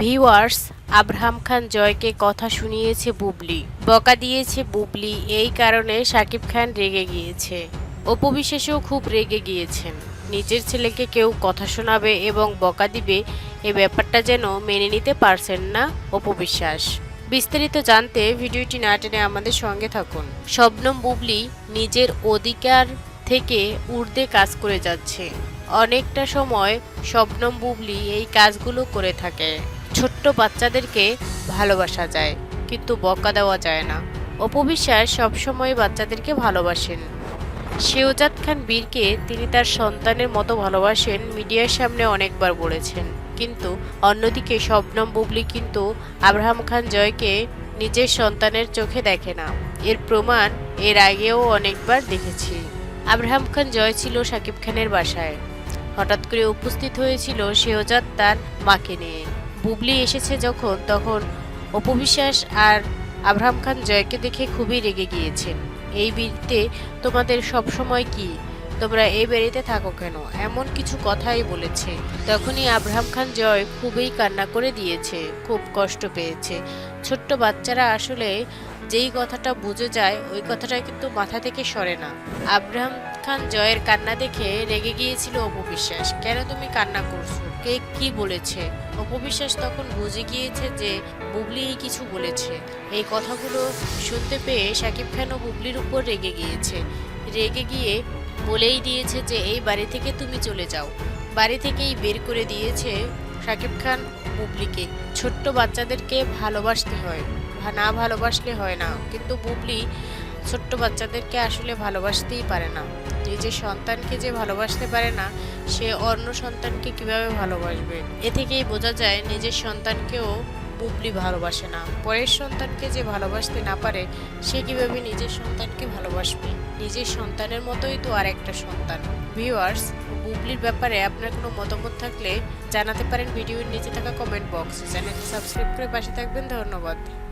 Viewers, Abraham খান জয়কে কথা শুনিয়েছে বুবলি। বকা দিয়েছে বুবলি, এই কারণে শাকিব খান রেগে গিয়েছে। অপবিশ্বাসও খুব রেগে গিয়েছেন। নিজের ছেলেকে কেউ কথা শোনাবে এবং বকা দিবে, এ ব্যাপারটা যেন মেনে নিতে পারছেন না অপবিশ্বাস বিস্তারিত জানতে ভিডিওটি না টেনে আমাদের সঙ্গে থাকুন। শবনম বুবলি নিজের অধিকার থেকে ঊর্ধ্বে কাজ করে যাচ্ছে। অনেকটা সময় শবনম বুবলি এই কাজগুলো করে থাকে। ছোট্ট বাচ্চাদেরকে ভালোবাসা যায়, কিন্তু বকা দেওয়া যায় না। অপবিশ্বাস সবসময় বাচ্চাদেরকে ভালোবাসেন। শেওজাদ খান বীরকে তিনি তার সন্তানের মতো ভালোবাসেন মিডিয়ার সামনে অনেকবার বলেছেন। কিন্তু অন্যদিকে শবনম বুবলি কিন্তু আব্রাহাম খান জয়কে নিজের সন্তানের চোখে দেখে না। এর প্রমাণ এর আগেও অনেকবার দেখেছি। আব্রাহাম খান জয় ছিল শাকিব খানের বাসায়। হঠাৎ করে উপস্থিত হয়েছিল শেহজাদ তার মাকে নিয়ে। বুবলি এসেছে যখন, তখন অপবিশ্বাস আর আব্রাহাম খান জয়কে দেখে খুবই রেগে গিয়েছেন। এই বিড়িতে তোমাদের সব সময় কি? তোমরা এই বাড়িতে থাকো কেন? এমন কিছু কথাই বলেছে। তখনই আব্রাহাম খান জয় খুবই কান্না করে দিয়েছে, খুব কষ্ট পেয়েছে। ছোট্ট বাচ্চারা আসলে যেই কথাটা বুঝে যায়, ওই কথাটা কিন্তু মাথা থেকে সরে না। আব্রাহাম খান জয়ের কান্না দেখে রেগে গিয়েছিল অপবিশ্বাস কেন তুমি কান্না করছ? কে কি বলেছে? অপবিশ্বাস তখন বুঝে গিয়েছে যে বুবলি কিছু বলেছে। এই কথাগুলো শুনতে পেয়ে সাকিব খান ও বুবলির উপর রেগে গিয়েছে। রেগে গিয়ে বলেই দিয়েছে যে, এই বাড়ি থেকে তুমি চলে যাও। বাড়ি থেকেই বের করে দিয়েছে সাকিব খান বুবলিকে। ছোট্ট বাচ্চাদেরকে ভালোবাসতে হয়। না ভালোবাসলে হয় না। কিন্তু বুবলি ছোট্ট বাচ্চাদেরকে আসলে ভালোবাসতেই পারে না। নিজের সন্তানকে যে ভালোবাসতে পারে না, সে অন্য সন্তানকে কীভাবে ভালোবাসবে? এ থেকেই বোঝা যায় নিজের সন্তানকেও বুবলি ভালোবাসে না। পরের সন্তানকে যে ভালোবাসতে না পারে, সে কীভাবে নিজের সন্তানকে ভালোবাসবে? নিজের সন্তানের মতোই তো আর একটা সন্তান। ভিউয়ার্স, বুবলির ব্যাপারে আপনার কোনো মতামত থাকলে জানাতে পারেন ভিডিওর নিচে থাকা কমেন্ট বক্সে চ্যানেলটি সাবস্ক্রাইব করে পাশে থাকবেন। ধন্যবাদ।